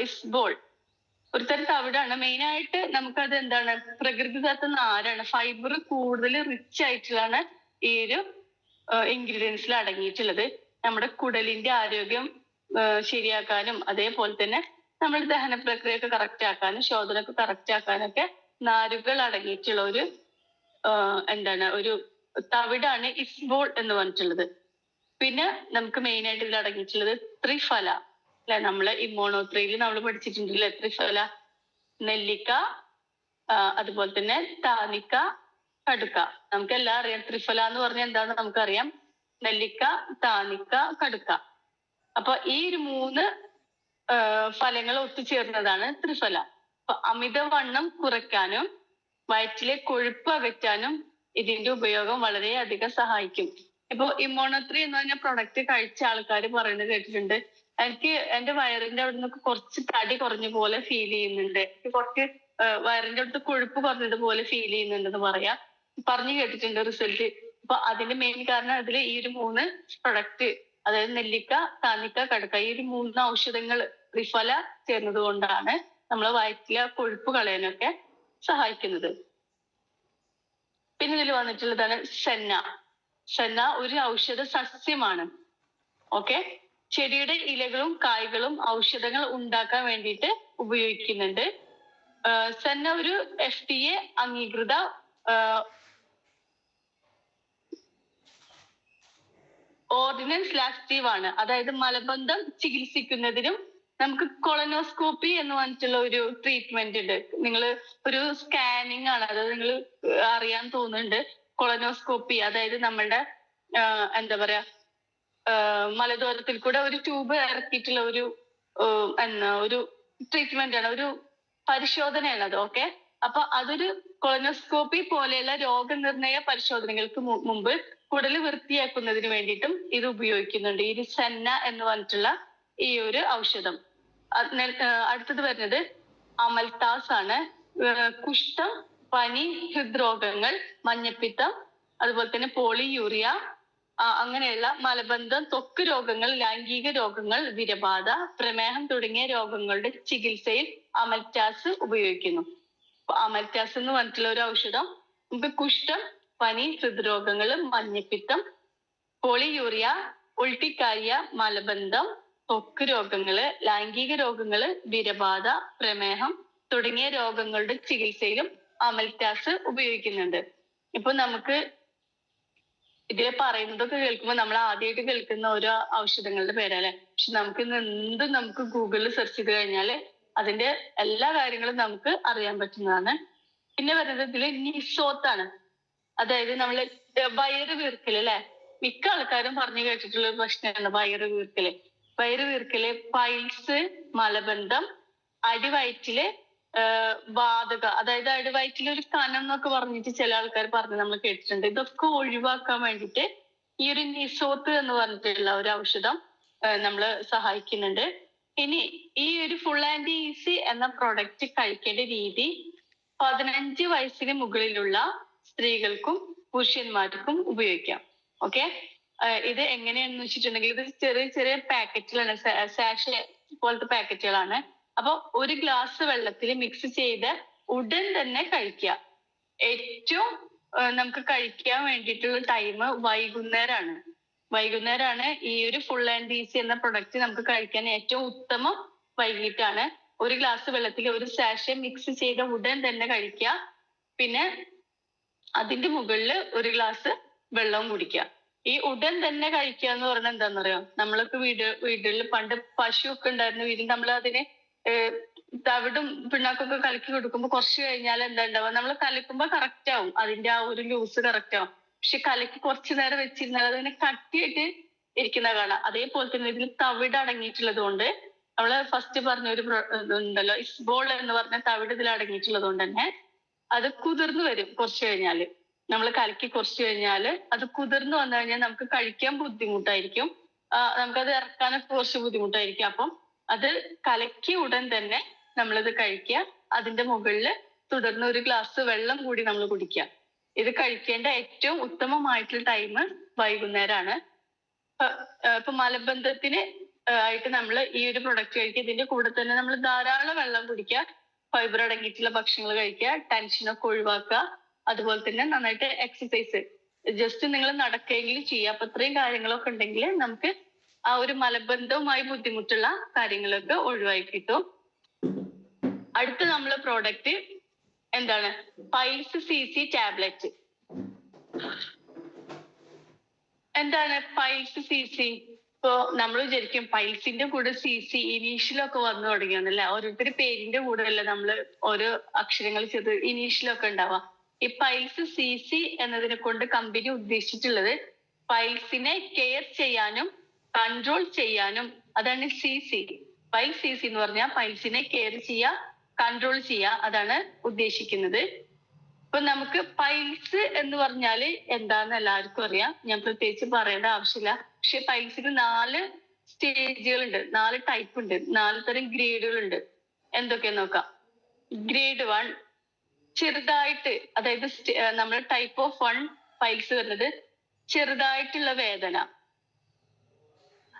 Speaker 1: ഇസ്ബോൾ. ഒരു തരം തവിടാണ് മെയിൻ ആയിട്ട് നമുക്കത് എന്താണ്? പ്രകൃതിദത്ത നാരാണ് ഫൈബർ കൂടുതൽ റിച്ച് ആയിട്ടുള്ളതാണ് ഈ ഒരു ഇൻഗ്രീഡിയൻസിൽ അടങ്ങിയിട്ടുള്ളത്. നമ്മുടെ കുടലിന്റെ ആരോഗ്യം ശരിയാക്കാനും അതേപോലെ തന്നെ നമ്മുടെ ദഹന പ്രക്രിയ ഒക്കെ കറക്റ്റ് ആക്കാനും ശോധനൊക്കെ കറക്റ്റ് ആക്കാനൊക്കെ നാരുകൾ അടങ്ങിയിട്ടുള്ള ഒരു എന്താണ് ഒരു തവിടാണ് ഇസ്ബോൾ എന്ന് പറഞ്ഞിട്ടുള്ളത്. പിന്നെ നമുക്ക് മെയിൻ ആയിട്ട് ഇതിൽ അടങ്ങിയിട്ടുള്ളത് ത്രിഫല. അല്ലെ? നമ്മൾ ഇമ്മോണോ ത്രീയിൽ നമ്മൾ പഠിച്ചിട്ടുണ്ടല്ലേ ത്രിഫല നെല്ലിക്ക അതുപോലെ തന്നെ താനിക്ക കടുക്ക. നമുക്ക് എല്ലാം അറിയാം. ത്രിഫല എന്ന് പറഞ്ഞാൽ എന്താണെന്ന് നമുക്കറിയാം. നെല്ലിക്ക താനിക്ക കടുക്ക. അപ്പൊ ഈ ഒരു മൂന്ന് ഫലങ്ങൾ ഒത്തുചേർന്നതാണ് ത്രിഫല. അപ്പൊ അമിതവണ്ണം കുറയ്ക്കാനും വയറ്റിലെ കൊഴുപ്പ് അകറ്റാനും ഇതിന്റെ ഉപയോഗം വളരെയധികം സഹായിക്കും. ഇപ്പൊ ഇമ്മോണോത്രി എന്ന് പറഞ്ഞ പ്രൊഡക്റ്റ് കഴിച്ച ആൾക്കാർ പറയുന്നത് കേട്ടിട്ടുണ്ട്. എനിക്ക് എന്റെ വയറിന്റെ അവിടെ നിന്നൊക്കെ കുറച്ച് തടി കുറഞ്ഞ പോലെ ഫീൽ ചെയ്യുന്നുണ്ട്. എനിക്ക് കുറച്ച് വയറിന്റെ അടുത്ത് കൊഴുപ്പ് കുറഞ്ഞത് പോലെ ഫീൽ ചെയ്യുന്നുണ്ടെന്ന് പറയാ. പറഞ്ഞു കേട്ടിട്ടുണ്ട് റിസൾട്ട് അപ്പൊ അതിന്റെ മെയിൻ കാരണം അതിൽ ഈ ഒരു മൂന്ന് പ്രൊഡക്റ്റ് അതായത് നെല്ലിക്ക താനിക്ക കടുക്ക ഈ ഒരു മൂന്ന് ഔഷധങ്ങൾ ത്രിഫല ചേർന്നത് കൊണ്ടാണ് നമ്മളെ വയറ്റിലെ കൊഴുപ്പ് കളയാനൊക്കെ സഹായിക്കുന്നത്. പിന്നെ ഇതിൽ വന്നിട്ടുള്ളതാണ് സെന്ന സെന്ന ഒരു ഔഷധ സസ്യമാണ്. ഓക്കെ? ചെടിയുടെ ഇലകളും കായ്കളും ഔഷധങ്ങൾ ഉണ്ടാക്കാൻ വേണ്ടിയിട്ട് ഉപയോഗിക്കുന്നുണ്ട്. സെന്ന ഒരു എഫ് ഡി എ അംഗീകൃത ഓർഡിനൻസ് ലാക്റ്റീവ് ആണ് അതായത് മലബന്ധം ചികിത്സിക്കുന്നതിനും നമുക്ക് കൊളനോസ്കോപ്പി എന്ന് പറഞ്ഞിട്ടുള്ള ഒരു ട്രീറ്റ്മെന്റ് ഉണ്ട് നിങ്ങൾ ഒരു സ്കാനിങ് ആണ്. അത് നിങ്ങൾ അറിയാൻ തോന്നുന്നുണ്ട് കൊളനോസ്കോപ്പി അതായത് നമ്മളുടെ എന്താ പറയാ മലദ്വാരത്തിൽ കൂടെ ഒരു ട്യൂബ് ഇറക്കിയിട്ടുള്ള ഒരു എന്നാ ഒരു ട്രീറ്റ്മെന്റ് ആണ്. ഒരു പരിശോധനയാണ് അത് ഓക്കെ അപ്പൊ അതൊരു കൊളനോസ്കോപ്പി പോലെയുള്ള രോഗനിർണയ പരിശോധനകൾക്ക് മുമ്പ് കുടൽ വൃത്തിയാക്കുന്നതിന് വേണ്ടിയിട്ടും ഇത് ഉപയോഗിക്കുന്നുണ്ട്. ഈ സെന്ന എന്ന് പറഞ്ഞിട്ടുള്ള ഈ ഒരു ഔഷധം. അടുത്തത് വരുന്നത് അമൽതാസ് ആണ് കുഷ്ഠ പനി ഹൃദ്രോഗങ്ങൾ മഞ്ഞപ്പിത്തം അതുപോലെ തന്നെ പോളിയൂറിയ അങ്ങനെയുള്ള മലബന്ധം ത്വക്ക് രോഗങ്ങൾ ലൈംഗിക രോഗങ്ങൾ വിരബാധ പ്രമേഹം തുടങ്ങിയ രോഗങ്ങളുടെ ചികിത്സയിൽ അമൽറ്റാസ് ഉപയോഗിക്കുന്നു. അമൽറ്റാസ് എന്ന് പറഞ്ഞിട്ടുള്ള ഒരു ഔഷധം. നമുക്ക് കുഷ്ഠം പനി ഹൃദ്രോഗങ്ങൾ മഞ്ഞപ്പിത്തം പോളിയൂറിയ ഉൾട്ടിക്കാരിയ മലബന്ധം ത്വക്ക് രോഗങ്ങൾ ലൈംഗിക രോഗങ്ങൾ വിരബാധ പ്രമേഹം തുടങ്ങിയ രോഗങ്ങളുടെ ചികിത്സയിലും അമൽറ്റാസ് ഉപയോഗിക്കുന്നുണ്ട്. ഇപ്പൊ നമുക്ക് ഇതിൽ പറയുന്നതൊക്കെ കേൾക്കുമ്പോൾ നമ്മൾ ആദ്യമായിട്ട് കേൾക്കുന്ന ഓരോ ഔഷധങ്ങളുടെ പേരല്ലേ? പക്ഷെ നമുക്ക് ഇന്ന് എന്തും നമുക്ക് ഗൂഗിളിൽ സെർച്ച് ചെയ്ത് കഴിഞ്ഞാൽ അതിന്റെ എല്ലാ കാര്യങ്ങളും നമുക്ക് അറിയാൻ പറ്റുന്നതാണ്. പിന്നെ വരുന്നത് ഇതിൽ നിസോത്താണ് അതായത് നമ്മൾ വയറ് വീർക്കൽ അല്ലെ? മിക്ക ആൾക്കാരും പറഞ്ഞു കേട്ടിട്ടുള്ള ഒരു പ്രശ്നമാണ് വയറ് വീർക്കൽ. വയറ് വീർക്കൽ പൈൽസ് മലബന്ധം അടിവയറ്റിൽ ബാധക അതായത് അടിവയറ്റിൽ ഒരു കനം എന്നൊക്കെ പറഞ്ഞിട്ട് ചില ആൾക്കാർ പറഞ്ഞ് നമ്മൾ കേട്ടിട്ടുണ്ട്. ഇതൊക്കെ ഒഴിവാക്കാൻ വേണ്ടിയിട്ട് ഈ ഒരു നിസോത്ത് എന്ന് പറഞ്ഞിട്ടുള്ള ഒരു ഔഷധം നമ്മൾ സഹായിക്കുന്നുണ്ട്. ഇനി ഈ ഒരു ഫുൾ ആൻഡ് ഈസി എന്ന പ്രൊഡക്റ്റ് കഴിക്കേണ്ട രീതി പതിനഞ്ച് വയസ്സിന് മുകളിലുള്ള സ്ത്രീകൾക്കും പുരുഷന്മാർക്കും ഉപയോഗിക്കാം. ഓക്കെ ഇത് എങ്ങനെയാണെന്ന് വെച്ചിട്ടുണ്ടെങ്കിൽ ഇത് ചെറിയ ചെറിയ പാക്കറ്റുകളാണ്. സാഷ പോലത്തെ പാക്കറ്റുകളാണ്. അപ്പൊ ഒരു ഗ്ലാസ് വെള്ളത്തിൽ മിക്സ് ചെയ്ത് ഉടൻ തന്നെ കഴിക്കുക. ഏറ്റവും നമുക്ക് കഴിക്കാൻ വേണ്ടിയിട്ടുള്ള ടൈം വൈകുന്നേരമാണ് വൈകുന്നേരമാണ് ഈ ഒരു ഫുൾ ആൻഡ് ഈസി എന്ന പ്രൊഡക്റ്റ് നമുക്ക് കഴിക്കാൻ ഏറ്റവും ഉത്തമം വൈകിട്ടാണ്. ഒരു ഗ്ലാസ് വെള്ളത്തിൽ ഒരു സാഷെ മിക്സ് ചെയ്ത ഉടൻ തന്നെ കഴിക്കുക. പിന്നെ അതിന്റെ മുകളിൽ ഒരു ഗ്ലാസ് വെള്ളവും കുടിക്കുക. ഈ ഉടൻ തന്നെ കഴിക്കുക എന്ന് പറഞ്ഞാൽ എന്താണെന്നറിയോ നമ്മളൊക്കെ വീട് വീട്ടിൽ പണ്ട് പശു ഒക്കെ ഉണ്ടായിരുന്നു വീട്ടിൽ നമ്മൾ അതിനെ തവിടും പിണ്ണാക്കൊക്കെ കലക്കി കൊടുക്കുമ്പോൾ കുറച്ച് കഴിഞ്ഞാൽ എന്താ ഉണ്ടാവുക? നമ്മൾ കലക്കുമ്പോൾ കറക്റ്റ് ആവും. അതിന്റെ ആ ഒരു ലൂസ് കറക്റ്റ് ആവും. പക്ഷെ കലക്കി കുറച്ച് നേരം വെച്ചിരുന്നാൽ അതിനെ കട്ടിയിട്ട് ഇരിക്കുന്ന കാണാം. അതേപോലെ തന്നെ ഇതിൽ തവിട് അടങ്ങിയിട്ടുള്ളത് കൊണ്ട് നമ്മൾ ഫസ്റ്റ് പറഞ്ഞ ഒരു ഉണ്ടല്ലോ ഇസ്ബോൾ എന്ന് പറഞ്ഞ തവിട് ഇതിൽ അടങ്ങിയിട്ടുള്ളത് കൊണ്ട് തന്നെ അത് കുതിർന്നു വരും കുറച്ച് കഴിഞ്ഞാൽ. നമ്മൾ കലക്കി കുറച്ച് കഴിഞ്ഞാൽ അത് കുതിർന്ന് വന്നു കഴിഞ്ഞാൽ നമുക്ക് കഴിക്കാൻ ബുദ്ധിമുട്ടായിരിക്കും. നമുക്കത് ഇറക്കാനൊക്കെ കുറച്ച് ബുദ്ധിമുട്ടായിരിക്കും. അപ്പം അത് കലക്കി ഉടൻ തന്നെ നമ്മളിത് കഴിക്കുക. അതിന്റെ മുകളിൽ തുടർന്ന് ഒരു ഗ്ലാസ് വെള്ളം കൂടി നമ്മൾ കുടിക്കുക. ഇത് കഴിക്കേണ്ട ഏറ്റവും ഉത്തമമായിട്ടുള്ള ടൈം വൈകുന്നേരമാണ് ഇപ്പൊ മലബന്ധത്തിന് ആയിട്ട് നമ്മൾ ഈ ഒരു പ്രൊഡക്റ്റ് കഴിക്കുക. ഇതിന്റെ കൂടെ തന്നെ നമ്മൾ ധാരാളം വെള്ളം കുടിക്കുക. ഫൈബർ അടങ്ങിയിട്ടുള്ള ഭക്ഷണങ്ങൾ കഴിക്കുക. ടെൻഷനൊക്കെ ഒഴിവാക്കുക. അതുപോലെ തന്നെ നന്നായിട്ട് എക്സസൈസ് ജസ്റ്റ് നിങ്ങൾ നടക്കുകയെങ്കിലും ചെയ്യുക. അപ്പൊ ഇത്രയും കാര്യങ്ങളൊക്കെ ഉണ്ടെങ്കിൽ നമുക്ക് ആ ഒരു മലബന്ധവുമായി ബുദ്ധിമുട്ടുള്ള കാര്യങ്ങളൊക്കെ ഒഴിവാക്കി കിട്ടും. അടുത്ത നമ്മളെ പ്രോഡക്റ്റ് എന്താണ്? പൈൽസ് സി സി ടാബ്ലറ്റ് എന്താണ് പൈൽസ് സി സി ഇപ്പോ നമ്മൾ വിചാരിക്കും പൈൽസിന്റെ കൂടെ സി സി ഇനീഷ്യലൊക്കെ വന്നു തുടങ്ങിയാണല്ലേ? ഓരോരുത്തർ പേരിന്റെ കൂടെ അല്ല നമ്മൾ ഓരോ അക്ഷരങ്ങൾ ചെയ്ത് ഇനീഷ്യലൊക്കെ ഉണ്ടാവാം ഈ പൈൽസ് സി സി എന്നതിനെ കൊണ്ട് കമ്പനി ഉദ്ദേശിച്ചിട്ടുള്ളത് പൈൽസിനെ കെയർ ചെയ്യാനും കൺട്രോൾ ചെയ്യാനും അതാണ് C C pile C C എന്ന് പറഞ്ഞാൽ പൈൽസിനെ കെയർ ചെയ്യുക കൺട്രോൾ ചെയ്യുക അതാണ് ഉദ്ദേശിക്കുന്നത്. ഇപ്പൊ നമുക്ക് പൈൽസ് എന്ന് പറഞ്ഞാൽ എന്താന്ന് എല്ലാവർക്കും അറിയാം. ഞാൻ പ്രത്യേകിച്ച് പറയേണ്ട ആവശ്യമില്ല. പക്ഷെ പൈൽസിന് നാല് സ്റ്റേജുകൾ ഉണ്ട്. നാല് ടൈപ്പ് ഉണ്ട്. നാല് തരം ഗ്രേഡുകൾ ഉണ്ട് എന്തൊക്കെ നോക്കാം. ഗ്രേഡ് വൺ ചെറുതായിട്ട് അതായത് നമ്മൾ ടൈപ്പ് ഓഫ് വൺ പൈൽസ് വരുന്നത് ചെറുതായിട്ടുള്ള വേദന.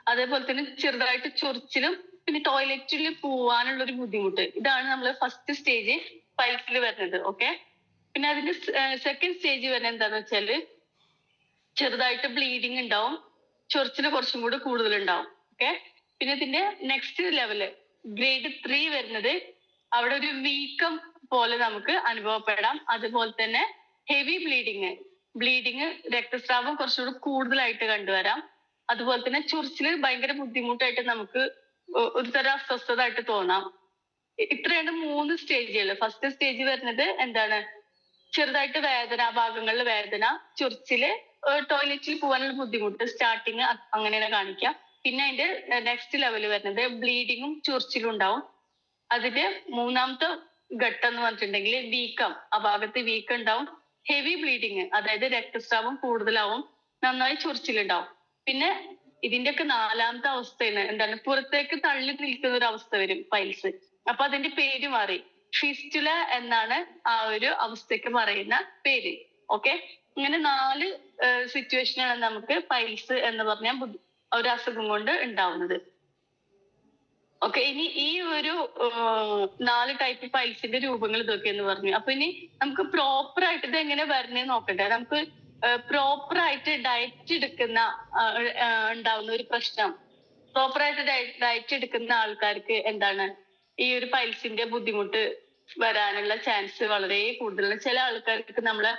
Speaker 1: അതേപോലെ തന്നെ ചെറുതായിട്ട് ചൊറിച്ചിലും പിന്നെ ടോയ്ലറ്റിൽ പോവാനുള്ള ഒരു ബുദ്ധിമുട്ട്. ഇതാണ് നമ്മൾ ഫസ്റ്റ് സ്റ്റേജ് പൈൽസിൽ വരുന്നത് ഓക്കെ പിന്നെ അതിന്റെ സെക്കൻഡ് സ്റ്റേജ് വരുന്നത് എന്താന്ന് വെച്ചാൽ ചെറുതായിട്ട് ബ്ലീഡിങ് ഉണ്ടാവും ചൊറിച്ചിൽ കുറച്ചും കൂടി കൂടുതൽ ഉണ്ടാവും ഓക്കെ പിന്നെ ഇതിന്റെ നെക്സ്റ്റ് ലെവൽ ഗ്രേഡ് ത്രീ വരുന്നത് അവിടെ ഒരു വീക്കം പോലെ നമുക്ക് അനുഭവപ്പെടാം. അതുപോലെ തന്നെ ഹെവി ബ്ലീഡിങ് ബ്ലീഡിങ് രക്തസ്രാവം കുറച്ചുകൂടി കൂടുതലായിട്ട് കണ്ടുവരാം. അതുപോലെ തന്നെ ചൊറിച്ചിൽ ഭയങ്കര ബുദ്ധിമുട്ടായിട്ട് നമുക്ക് ഒരു തരം അസ്വസ്ഥതായിട്ട് തോന്നാം. ഇത്രയാണ് മൂന്ന് സ്റ്റേജുകൾ ഫസ്റ്റ് സ്റ്റേജ് വരുന്നത് എന്താണ്? ചെറുതായിട്ട് വേദന ഭാഗങ്ങളിൽ വേദന ചൊറിച്ചിൽ ടോയ്ലറ്റിൽ പോകാനുള്ള ബുദ്ധിമുട്ട് സ്റ്റാർട്ടിങ് അങ്ങനെയാണ് കാണിക്കുക. പിന്നെ അതിന്റെ നെക്സ്റ്റ് ലെവൽ വരുന്നത് ബ്ലീഡിങ്ങും ചൊറിച്ചിലും ഉണ്ടാവും. അതിന്റെ മൂന്നാമത്തെ ഘട്ടം എന്ന് പറഞ്ഞിട്ടുണ്ടെങ്കിൽ വീക്കം. ആ ഭാഗത്ത് വീക്കം ഉണ്ടാവും ഹെവി ബ്ലീഡിങ് അതായത് രക്തസ്രാവം കൂടുതലാവും. നന്നായി ചൊറിച്ചിലുണ്ടാവും. പിന്നെ ഇതിന്റെ ഒക്കെ നാലാമത്തെ അവസ്ഥയാണ്. എന്താണ്? പുറത്തേക്ക് തള്ളി നിൽക്കുന്ന ഒരു അവസ്ഥ വരും പൈൽസ് അപ്പൊ അതിന്റെ പേര് മാറി. ഫിസ്റ്റുല എന്നാണ് ആ ഒരു അവസ്ഥയ്ക്ക് പറയുന്ന പേര്. ഓക്കെ ഇങ്ങനെ നാല് സിറ്റുവേഷനാണ് നമുക്ക് പൈൽസ് എന്ന് പറഞ്ഞ ഒരു അസുഖം കൊണ്ട് ഉണ്ടാവുന്നത്. ഓക്കെ ഇനി ഈ ഒരു നാല് ടൈപ്പ് പൈൽസിന്റെ രൂപങ്ങൾ ഇതൊക്കെയെന്ന് പറഞ്ഞു. അപ്പൊ ഇനി നമുക്ക് പ്രോപ്പർ ആയിട്ട് ഇത് എങ്ങനെ വരണേ നോക്കട്ടെ. നമുക്ക് പ്രോപ്പർ ആയിട്ട് ഡയറ്റ് എടുക്കുന്ന ഉണ്ടാവുന്ന ഒരു പ്രശ്നം. പ്രോപ്പർ ആയിട്ട് ഡയറ്റ് എടുക്കുന്ന ആൾക്കാർക്ക് എന്താണ്? ഈ ഒരു പൈൽസിന്റെ ബുദ്ധിമുട്ട് വരാനുള്ള ചാൻസ് വളരെ കൂടുതലാണ്. ചില ആൾക്കാർക്ക് നമ്മളെ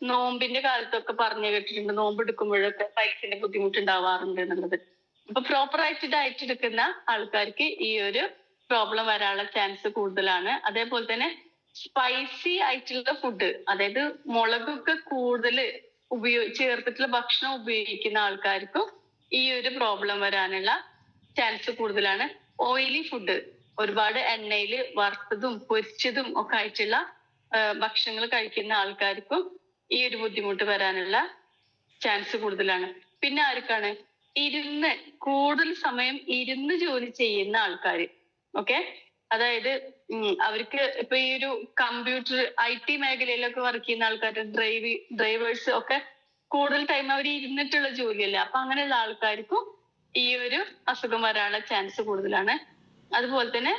Speaker 1: നോമ്പിന്റെ കാലത്തൊക്കെ പറഞ്ഞു കേട്ടിട്ടുണ്ട് നോമ്പ് എടുക്കുമ്പോഴൊക്കെ പൈൽസിന്റെ ബുദ്ധിമുട്ട് ഉണ്ടാവാറുണ്ട് എന്നുള്ളത്. അപ്പൊ പ്രോപ്പർ ആയിട്ട് ഡയറ്റ് എടുക്കുന്ന ആൾക്കാർക്ക് ഈ ഒരു പ്രോബ്ലം വരാനുള്ള ചാൻസ് കൂടുതലാണ്. അതേപോലെ തന്നെ സ്പൈസി ആയിട്ടുള്ള ഫുഡ് അതായത് മുളകൊക്കെ കൂടുതൽ ഉപയോഗി ചേർത്തിട്ടുള്ള ഭക്ഷണം ഉപയോഗിക്കുന്ന ആൾക്കാർക്കും ഈ ഒരു പ്രോബ്ലം വരാനുള്ള ചാൻസ് കൂടുതലാണ്. ഓയിലി ഫുഡ് ഒരുപാട് എണ്ണയിൽ വറുത്തതും പൊരിച്ചതും ഒക്കെ ആയിട്ടുള്ള ഭക്ഷണങ്ങൾ കഴിക്കുന്ന ആൾക്കാർക്കും ഈ ഒരു ബുദ്ധിമുട്ട് വരാനുള്ള ചാൻസ് കൂടുതലാണ്. പിന്നെ ആർക്കാണ്? ഇരുന്ന് കൂടുതൽ സമയം ഇരുന്ന് ജോലി ചെയ്യുന്ന ആൾക്കാർ ഓക്കെ? അതായത് അവർക്ക് ഇപ്പൊ ഈ ഒരു കമ്പ്യൂട്ടർ ഐ ടി മേഖലയിലൊക്കെ വർക്ക് ചെയ്യുന്ന ആൾക്കാർ ഡ്രൈവ് ഡ്രൈവേഴ്സ് ഒക്കെ കൂടുതൽ ടൈം അവർ ഇരുന്നിട്ടുള്ള ജോലിയല്ല. അപ്പൊ അങ്ങനെയുള്ള ആൾക്കാർക്കും ഈ ഒരു അസുഖം വരാനുള്ള ചാൻസ് കൂടുതലാണ്. അതുപോലെ തന്നെ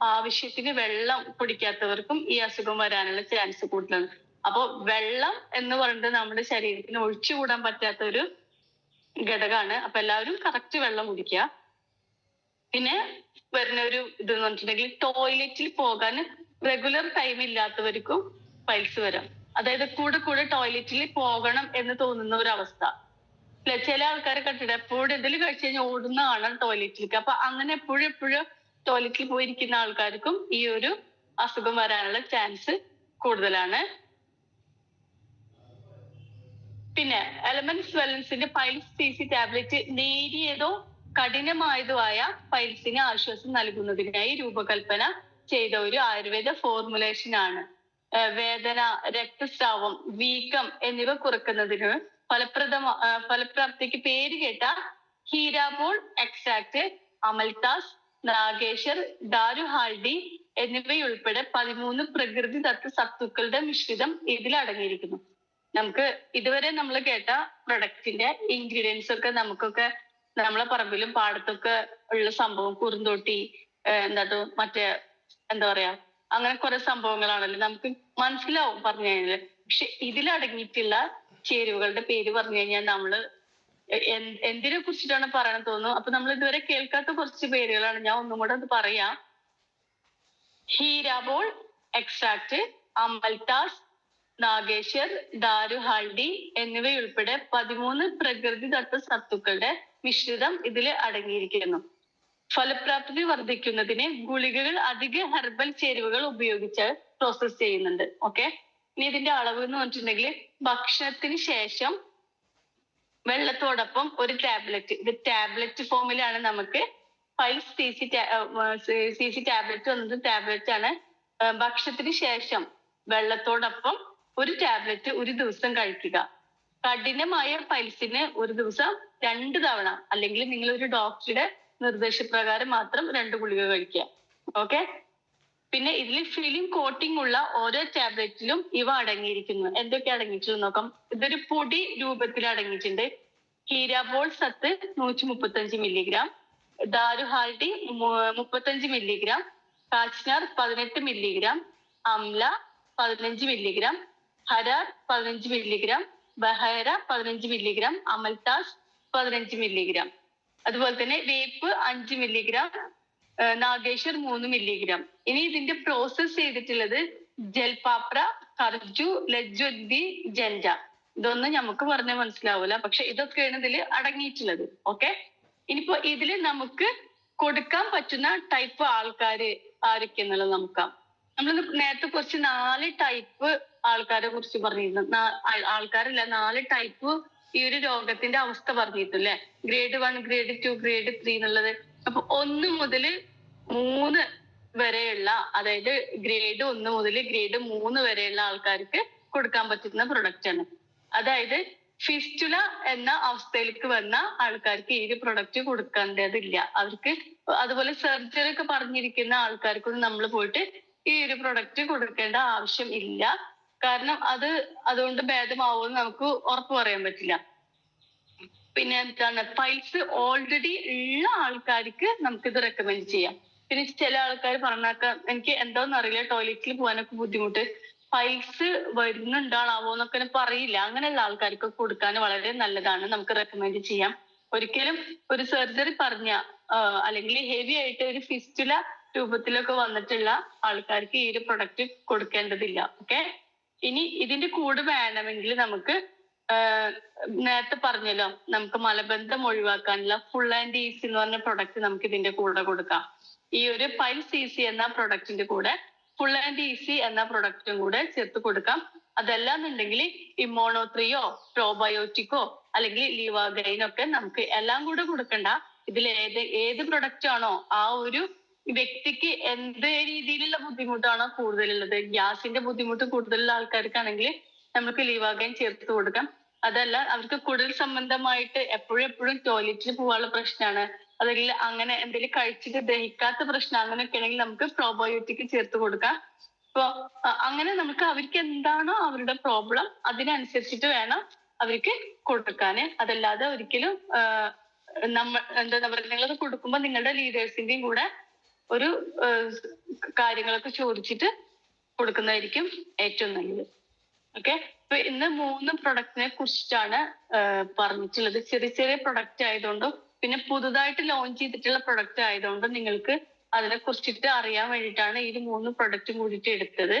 Speaker 1: ആവശ്യത്തിന് വെള്ളം കുടിക്കാത്തവർക്കും ഈ അസുഖം വരാനുള്ള ചാൻസ് കൂടുതലാണ്. അപ്പോൾ വെള്ളം എന്ന് പറയുന്നത് നമ്മുടെ ശരീരത്തിന് ഒഴിച്ചുകൂടാൻ പറ്റാത്ത ഒരു ഘടകമാണ്. അപ്പൊ എല്ലാവരും കറക്റ്റ് വെള്ളം കുടിക്കുക. പിന്നെ വരുന്ന ഒരു ഇത് എന്ന് പറഞ്ഞിട്ടുണ്ടെങ്കിൽ ടോയ്ലറ്റിൽ പോകാൻ റെഗുലർ ടൈം ഇല്ലാത്തവർക്കും പൈൽസ് വരാം. അതായത് കൂടെ കൂടെ ടോയ്ലറ്റിൽ പോകണം എന്ന് തോന്നുന്ന ഒരു അവസ്ഥ. അല്ലെ ചില ആൾക്കാരെ കണ്ടിട്ട് എപ്പോഴും എന്തെങ്കിലും കഴിച്ചു കഴിഞ്ഞാൽ ഓടുന്ന കാണാം ടോയ്ലറ്റിലേക്ക് അപ്പൊ അങ്ങനെ എപ്പോഴും എപ്പോഴും ടോയ്ലറ്റിൽ പോയിരിക്കുന്ന ആൾക്കാർക്കും ഈ ഒരു അസുഖം വരാനുള്ള ചാൻസ് കൂടുതലാണ്. പിന്നെ എലമെന്റ്സ് വെലൻസിന്റെ പൈൽസ് സി സി ടാബ്ലറ്റ് നേരിയതോ കഠിനമായതോ ആയ പൈൽസിന് ആശ്വാസം നൽകുന്നതിനായി രൂപകൽപ്പന ചെയ്ത ഒരു ആയുർവേദ ഫോർമുലേഷൻ ആണ്. വേദന രക്തസ്രാവം വീക്കം എന്നിവ കുറക്കുന്നതിന് ഫലപ്രദമ ഫലപ്രാപ്തിക്ക് പേര് കേട്ട ഹീരാബോൾ എക്സ്ട്രാക്ട് അമൽതാസ് നാഗേശ്വർ ദാരുഹാൽഡി എന്നിവയുൾപ്പെടെ പതിമൂന്ന് പ്രകൃതിദത്ത സത്തുക്കളുടെ മിശ്രിതം ഇതിൽ അടങ്ങിയിരിക്കുന്നു. നമുക്ക് ഇതുവരെ നമ്മൾ കേട്ട പ്രൊഡക്റ്റിന്റെ ഇൻഗ്രീഡിയൻസ് ഒക്കെ നമുക്കൊക്കെ നമ്മളെ പറമ്പിലും പാടത്തൊക്കെ ഉള്ള സംഭവം കുറുന്തോട്ടി എന്താ മറ്റേ എന്താ പറയാ അങ്ങനെ കുറെ സംഭവങ്ങളാണല്ലോ. നമുക്ക് മനസ്സിലാവും പറഞ്ഞു കഴിഞ്ഞാൽ പക്ഷെ ഇതിലടങ്ങിയിട്ടുള്ള ചേരുവകളുടെ പേര് പറഞ്ഞു കഴിഞ്ഞാൽ നമ്മൾ എന്തിനെ കുറിച്ചിട്ടാണ് പറയണം തോന്നുന്നു? അപ്പൊ നമ്മൾ ഇതുവരെ കേൾക്കാത്ത കുറച്ച് പേരുകളാണ്. ഞാൻ ഒന്നും കൂടെ അത് പറയാം. ഹീരാബോൾ എക്സ്ട്രാക്ട് അമൽതാസ് നാഗേശ്വർ ദാരുഹാൾഡി എന്നിവയുൾപ്പെടെ പതിമൂന്ന് പ്രകൃതിദത്ത സത്തുക്കളുടെ മിശ്രിതം ഇതിൽ അടങ്ങിയിരിക്കുന്നു. ഫലപ്രാപ്തി വർദ്ധിക്കുന്നതിന് ഗുളികകൾ അധിക ഹെർബൽ ചേരുവകൾ ഉപയോഗിച്ച് പ്രോസസ് ചെയ്യുന്നുണ്ട്. ഓക്കെ ഇനി ഇതിന്റെ അളവ് എന്ന് പറഞ്ഞിട്ടുണ്ടെങ്കിൽ ഭക്ഷണത്തിന് ശേഷം വെള്ളത്തോടൊപ്പം ഒരു ടാബ്ലറ്റ്. ഇത് ടാബ്ലറ്റ് ഫോമിലാണ് നമുക്ക് five C C C C tablet വന്നത്. ടാബ്ലറ്റ് ആണ് ഭക്ഷണത്തിന് ശേഷം വെള്ളത്തോടൊപ്പം ഒരു ടാബ്ലറ്റ് ഒരു ദിവസം കഴിക്കുക. കഠിനമായ പൈൽസിന് ഒരു ദിവസം രണ്ട് തവണ അല്ലെങ്കിൽ നിങ്ങൾ ഒരു ഡോക്ടറുടെ നിർദ്ദേശപ്രകാരം മാത്രം രണ്ട് ഗുളിക കഴിക്കുക. ഓക്കെ പിന്നെ ഇതിൽ ഫിലിം കോട്ടിംഗ് ഉള്ള ഓരോ ടാബ്ലറ്റിലും ഇവ അടങ്ങിയിരിക്കുന്നു. എന്തൊക്കെ അടങ്ങിയിട്ടുണ്ട് നോക്കാം. ഇതൊരു പൊടി രൂപത്തിൽ അടങ്ങിയിട്ടുണ്ട്. ഹീരാബോൾ സത്ത് നൂറ്റി മുപ്പത്തഞ്ച് മില്ലിഗ്രാം ദാരുഹാൾഡി മു- മുപ്പത്തഞ്ച് മില്ലിഗ്രാം കാച്നാർ പതിനെട്ട് മില്ലിഗ്രാം അംല പതിനഞ്ച് മില്ലിഗ്രാം ഹരാർ പതിനഞ്ച് മില്ലിഗ്രാം ബഹേര പതിനഞ്ച് മില്ലിഗ്രാം അമൽതാസ് പതിനഞ്ച് മില്ലിഗ്രാം അതുപോലെ തന്നെ വേപ്പ് അഞ്ച് മില്ലിഗ്രാം നാഗേശ്വർ മൂന്ന് മില്ലിഗ്രാം ഇനി ഇതിന്റെ പ്രോസസ് ചെയ്തിട്ടുള്ളത് ജൽപാപ്ര കർജു ലജ്ജുദ്ദി ജൻജ ഇതൊന്നും നമുക്ക് പറഞ്ഞാൽ മനസ്സിലാവില്ല പക്ഷെ ഇതൊക്കെയാണ് ഇതിൽ അടങ്ങിയിട്ടുള്ളത്. ഓക്കെ ഇനിയിപ്പോ ഇതിൽ നമുക്ക് കൊടുക്കാൻ പറ്റുന്ന ടൈപ്പ് ആൾക്കാര് ആരൊക്കെ എന്നുള്ളത് നോക്കാം. നമ്മൾ നേരത്തെ കുറച്ച് നാല് ടൈപ്പ് ആൾക്കാരെ കുറിച്ച് പറഞ്ഞിരുന്നു. ആൾക്കാരല്ല നാല് ടൈപ്പ് ഈ ഒരു രോഗത്തിന്റെ അവസ്ഥ പറഞ്ഞിരുന്നു അല്ലെ? Grade one grade two grade three എന്നുള്ളത്. അപ്പൊ ഒന്ന് മുതൽ മൂന്ന് വരെയുള്ള അതായത് ഗ്രേഡ് ഒന്ന് മുതൽ ഗ്രേഡ് മൂന്ന് വരെയുള്ള ആൾക്കാർക്ക് കൊടുക്കാൻ പറ്റുന്ന പ്രൊഡക്റ്റ് ആണ്. അതായത് ഫിസ്റ്റുല എന്ന അവസ്ഥയിലേക്ക് വന്ന ആൾക്കാർക്ക് ഈ ഒരു പ്രൊഡക്റ്റ് കൊടുക്കേണ്ടതില്ല. അവർക്ക് അതുപോലെ സർജറി ഒക്കെ പറഞ്ഞിരിക്കുന്ന ആൾക്കാർക്കൊന്നും നമ്മൾ പോയിട്ട് ഈ ഒരു പ്രൊഡക്റ്റ് കൊടുക്കേണ്ട ആവശ്യം ഇല്ല. കാരണം അത് അതുകൊണ്ട് ഭേദമാവുമെന്ന് നമുക്ക് ഉറപ്പ് പറയാൻ പറ്റില്ല. പിന്നെ എന്താണ്? പൈൽസ് ഓൾറെഡി ഉള്ള ആൾക്കാർക്ക് ഇത് റെക്കമെൻഡ് ചെയ്യാം. പിന്നെ ചില ആൾക്കാർ പറഞ്ഞേക്കാം എനിക്ക് എന്താന്ന് അറിയില്ല ടോയ്ലറ്റിൽ പോകാനൊക്കെ ബുദ്ധിമുട്ട്. പൈൽസ് വരുന്നുണ്ടാണാവോ എന്നൊക്കെ പറയില്ല. അങ്ങനെയുള്ള ആൾക്കാർക്ക് കൊടുക്കാൻ വളരെ നല്ലതാണ്. നമുക്ക് റെക്കമെൻഡ് ചെയ്യാം. ഒരിക്കലും ഒരു സർജറി പറഞ്ഞ അല്ലെങ്കിൽ ഹെവി ആയിട്ട് ഒരു ഫിസ്റ്റുല രൂപത്തിലൊക്കെ വന്നിട്ടുള്ള ആൾക്കാർക്ക് ഈ ഒരു പ്രൊഡക്റ്റ് കൊടുക്കേണ്ടതില്ല. ഓക്കെ ഇനി ഇതിന്റെ കൂടെ വേണമെങ്കിൽ നമുക്ക് നേരത്തെ പറഞ്ഞല്ലോ നമുക്ക് മലബന്ധം ഒഴിവാക്കാനുള്ള ഫുൾ ആൻഡ് ഈസി എന്ന് പറഞ്ഞ പ്രൊഡക്റ്റ് നമുക്ക് ഇതിന്റെ കൂടെ കൊടുക്കാം. ഈ ഒരു പൈൽസ് സി എന്ന പ്രൊഡക്റ്റിന്റെ കൂടെ ഫുൾ ആൻഡ് ഈസി എന്ന പ്രൊഡക്റ്റും കൂടെ ചേർത്ത് കൊടുക്കാം. അതല്ലാന്നുണ്ടെങ്കിൽ ഇമ്മോണോ ത്രീയോ പ്രോബയോട്ടിക്കോ അല്ലെങ്കിൽ ലീവാഗൈനോ നമുക്ക് എല്ലാം കൂടെ കൊടുക്കണ്ട. ഇതിൽ ഏത് ഏത് പ്രൊഡക്റ്റ് ആണോ ആ ഒരു വ്യക്തിക്ക് എന്ത് രീതിയിലുള്ള ബുദ്ധിമുട്ടാണോ കൂടുതലുള്ളത്? ഗ്യാസിന്റെ ബുദ്ധിമുട്ട് കൂടുതലുള്ള ആൾക്കാർക്കാണെങ്കിൽ നമുക്ക് ലീവാഗൻ ചേർത്ത് കൊടുക്കാം. അതല്ല അവർക്ക് കുടൽ സംബന്ധമായിട്ട് എപ്പോഴും എപ്പോഴും ടോയ്ലറ്റിൽ പോകാനുള്ള പ്രശ്നമാണ്. അല്ലെങ്കിൽ അങ്ങനെ എന്തെങ്കിലും കഴിച്ചിട്ട് ദഹിക്കാത്ത പ്രശ്നം അങ്ങനെയൊക്കെ ആണെങ്കിൽ നമുക്ക് പ്രോബയോട്ടിക് ചേർത്ത് കൊടുക്കാം. അപ്പോ അങ്ങനെ നമുക്ക് അവർക്ക് എന്താണോ അവരുടെ പ്രോബ്ലം അതിനനുസരിച്ചിട്ട് വേണം അവർക്ക് കൊടുക്കാന്. അതല്ലാതെ ഒരിക്കലും നമ്മൾ നമ്മ എന്താ പറയുക നിങ്ങളത് കൊടുക്കുമ്പോൾ നിങ്ങളുടെ ലീഡേഴ്സിന്റെയും കൂടെ ഒരു കാര്യങ്ങളൊക്കെ ചോദിച്ചിട്ട് കൊടുക്കുന്നതായിരിക്കും ഏറ്റവും നല്ലത്. ഓക്കെ? അപ്പൊ ഇന്ന് മൂന്ന് പ്രൊഡക്റ്റിനെ കുറിച്ചിട്ടാണ് പറഞ്ഞിട്ടുള്ളത്. ചെറിയ ചെറിയ പ്രൊഡക്റ്റ് ആയതുകൊണ്ടും പിന്നെ പുതുതായിട്ട് ലോഞ്ച് ചെയ്തിട്ടുള്ള പ്രൊഡക്റ്റ് ആയതുകൊണ്ടും നിങ്ങൾക്ക് അതിനെ കുറിച്ചിട്ട് അറിയാൻ വേണ്ടിയിട്ടാണ് ഈ മൂന്ന് പ്രൊഡക്റ്റും കൂടിയിട്ട് എടുത്തത്.